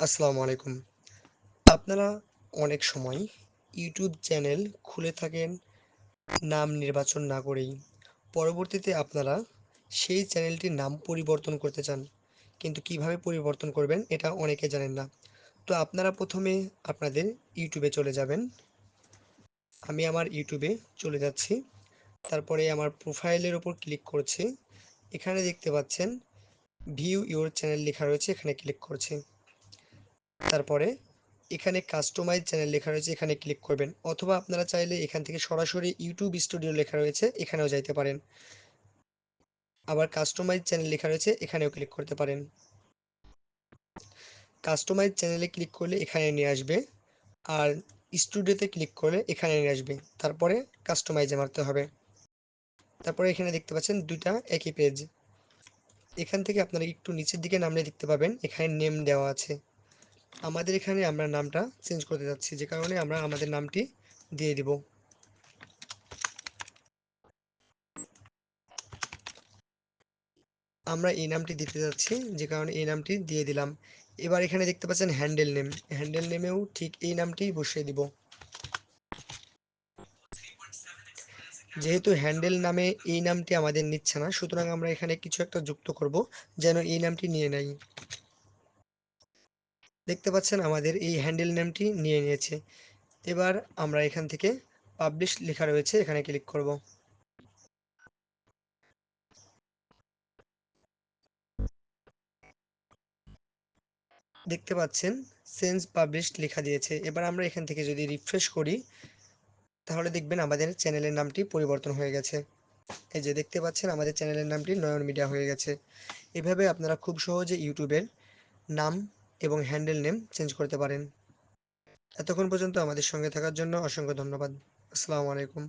আসসালামু আলাইকুম। আপনারা অনেক সময় ইউটিউব চ্যানেল খুলে থাকেন, নাম নির্বাচন না করেই। পরবর্তীতে আপনারা সেই চ্যানেলটির নাম পরিবর্তন করতে চান। কিন্তু কীভাবে পরিবর্তন করবেন এটা অনেকে জানেন না। তো আপনারা প্রথমে আপনাদের ইউটিউবে চলে যাবেন। আমি আমার ইউটিউবে চলে যাচ্ছি। তারপরে আমার প্রোফাইলের ওপর ক্লিক করছি। এখানে দেখতে পাচ্ছেন, ভিউ ইউর চ্যানেল লেখা রয়েছে, এখানে ক্লিক করছি। তারপরে এখানে কাস্টমাইজ চ্যানেল লেখা রয়েছে, এখানে ক্লিক করবেন। অথবা আপনারা চাইলে এখান থেকে সরাসরি ইউটিউব স্টুডিও লেখা রয়েছে, এখানেও যাইতে পারেন। আবার কাস্টমাইজ চ্যানেল লেখা রয়েছে, এখানেও ক্লিক করতে পারেন। কাস্টমাইজ চ্যানেলে ক্লিক করলে এখানে নিয়ে আসবে। আর স্টুডিওতে ক্লিক করলে এখানে নিয়ে আসবে। তারপরে কাস্টমাইজে মারতে হবে। তারপরে এখানে দেখতে পাচ্ছেন দুইটা একই পেজ এখান থেকে আপনারা একটু নিচের দিকে নামলে দেখতে পাবেন, এখানে নেম দেওয়া আছে। আমাদের এখানে আমরা নামটা চেঞ্জ করতে যাচ্ছি, যে কারণে আমরা আমাদের নামটি দিয়ে দিব। আমরা এই নামটি দিতে যাচ্ছি, যে কারণে এই নামটি দিয়ে দিলাম। এবার এখানে দেখতে পাচ্ছেন হ্যান্ডেল নেম হ্যান্ডেল নেমেও ঠিক এই নামটি বসিয়ে দিব। যেহেতু হ্যান্ডেল নামে এই নামটি আমাদের নিচ্ছে না, সুতরাং আমরা এখানে কিছু একটা যুক্ত করব, যেন এই নামটি নিয়ে নেয় দেখতে পাচ্ছেন আমাদের এই হ্যান্ডেল নেমটি নিয়ে নিয়েছে। এবার আমরা এখান থেকে পাবলিশ লেখা রয়েছে, এখানে ক্লিক করব। দেখতে পাচ্ছেন সেন্স পাবলিশ লেখা দিয়েছে। এবার আমরা এখান থেকে যদি রিফ্রেশ করি, তাহলে দেখবেন আমাদের চ্যানেলের নামটি পরিবর্তন হয়ে গেছে। এই যে দেখতে পাচ্ছেন, আমাদের চ্যানেলের নামটি নয়ন মিডিয়া হয়ে গেছে। এভাবে আপনারা খুব সহজে ইউটিউবের নাম এবং হ্যান্ডেল নেম চেঞ্জ করতে পারেন। এতক্ষণ পর্যন্ত আমাদের সঙ্গে থাকার জন্য অসংখ্য ধন্যবাদ। আসসালামু আলাইকুম।